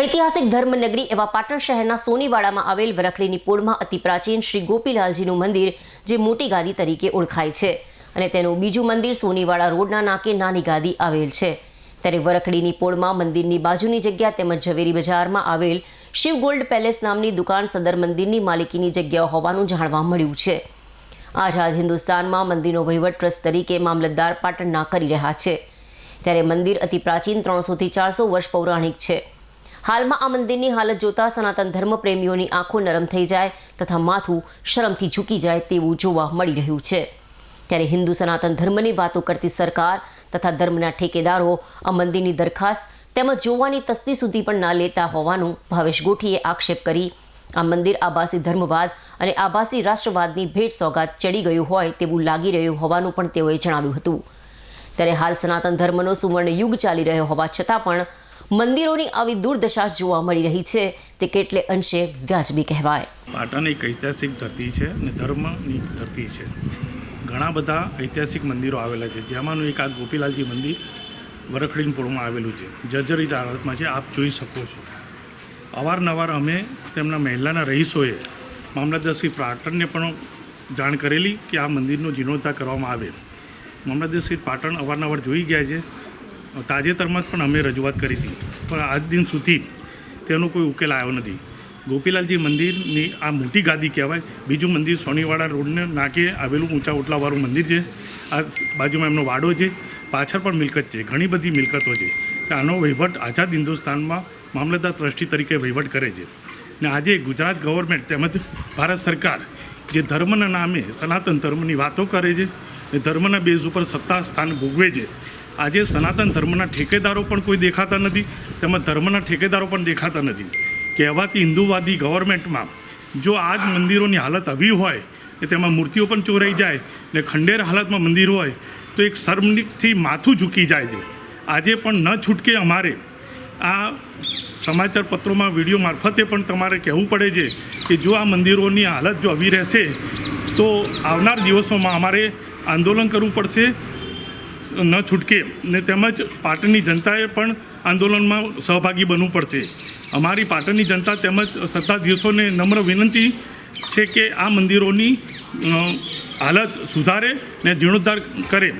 ઐતિહાસિક ધર્મનગરી એવા પાટણ શહેરના સોનીવાડામાં આવેલ વરખડીની પોળમાં અતિ પ્રાચીન શ્રી ગોપીલાલજીનું મંદિર, જે મોટી ગાદી તરીકે ઓળખાય છે. અને તેનું બીજું મંદિર સોનીવાડા રોડના નાકે નાની ગાદી આવેલ છે. ત્યારે વરખડીની પોળમાં મંદિરની બાજુની જગ્યા તેમજ ઝવેરી બજારમાં આવેલ શિવ ગોલ્ડ પેલેસ નામની દુકાન સદર મંદિરની માલિકીની જગ્યા હોવાનું જાણવા મળ્યું છે. આઝાદ હિન્દુસ્તાનમાં મંદિરનો વહીવટ ટ્રસ્ટ તરીકે મામલતદાર પાટણના કરી રહ્યા છે. ત્યારે મંદિર અતિ પ્રાચીન ત્રણસોથી ચારસો વર્ષ પૌરાણિક છે. હાલમાં આ મંદિરની હાલત જોતા સનાતન ધર્મ પ્રેમીઓની આંખો નરમ થઈ જાય તથા માથું શરમથી ઝૂકી જાય તેવું જોવા મળી રહ્યું છે. ત્યારે હિન્દુ સનાતન ધર્મની વાતો કરતી સરકાર તથા ધર્મના ઠેકેદારો આ મંદિરની દરખાસ્ત તેમજ જોવાની તસ્દી સુધી પણ ના લેતા હોવાનું ભાવેશ ગોઠીએ આક્ષેપ કરી, આ મંદિર આભાસી ધર્મવાદ અને આભાસી રાષ્ટ્રવાદની ભેટ સોગાત ચડી ગયું હોય તેવું લાગી રહ્યું હોવાનું પણ તેઓએ જણાવ્યું હતું. ત્યારે હાલ સનાતન ધર્મનો સુવર્ણ યુગ ચાલી રહ્યો હોવા છતાં પણ મંદિરોની આવી દુર્દશા જોવા મળી રહી છે. તે કેટલે અંશે વ્યાજબી કહેવાય. પાટણ એક ઐતિહાસિક ધરતી છે અને ધર્મની ધરતી છે. ઘણા બધા ઐતિહાસિક મંદિરો આવેલા છે. જેમાંનું એક આ ગોપીલાલજી મંદિર વરખડીનપુરમાં આવેલું છે. જર્જરિત હાલતમાં છે. આપ જોઈ શકો છો. અવારનવાર અમે તેમના મહિલાના રહીશોએ મામલતદાર પાટણને પણ જાણ કરેલી કે આ મંદિરનો જીર્ણોદ્ધાર કરવામાં આવે. મામલતદાર પાટણ અવારનવાર જોઈ ગયા છે. તાજેતરમાં જ પણ અમે રજૂઆત કરી હતી. પણ આજ દિન સુધી તેનો કોઈ ઉકેલ આવ્યો નથી. ગોપીલાલજી મંદિરની આ મોટી ગાદી કહેવાય. બીજું મંદિર સોનીવાડા રોડને નાકે આવેલું ઊંચા ઓટલાવાળું મંદિર છે. આ બાજુમાં એમનો વાડો છે. પાછળ પણ મિલકત છે. ઘણી બધી મિલકતો છે. આનો વહીવટ આઝાદ હિન્દુસ્તાનમાં મામલતદાર ટ્રસ્ટી તરીકે વહીવટ કરે છે. ને આજે ગુજરાત ગવર્મેન્ટ તેમજ ભારત સરકાર જે ધર્મના નામે સનાતન ધર્મની વાતો કરે છે ને ધર્મના બેઝ ઉપર સત્તા સ્થાન ભોગવે છે. આજે સનાતન ધર્મના ઠેકેદારો પણ કોઈ દેખાતા નથી, તેમજ ધર્મના ઠેકેદારો પણ દેખાતા નથી. કહેવાતી હિન્દુવાદી ગવર્મેન્ટમાં જો આ જ મંદિરોની હાલત આવી હોય, કે તેમાં મૂર્તિઓ પણ ચોરાઈ જાય, ને ખંડેર હાલતમાં મંદિર હોય, તો એક શર્મથી માથું ઝૂકી જાય છે. આજે પણ ન છૂટકે અમારે આ સમાચાર પત્રોમાં વીડિયો મારફતે પણ તમારે કહેવું પડે છે, કે જો આ મંદિરોની હાલત જો આવી રહેશે, તો આવનાર દિવસોમાં અમારે આંદોલન કરવું પડશે ન છૂટકે ને તેમજ પાટણની જનતાએ પણ આંદોલનમાં સહભાગી બનવું પડશે. અમારી પાટણની જનતા તેમજ સત્તાધીશોને નમ્ર વિનંતી છે કે આ મંદિરોની હાલત સુધારે ને જીર્ણોદ્ધાર કરે.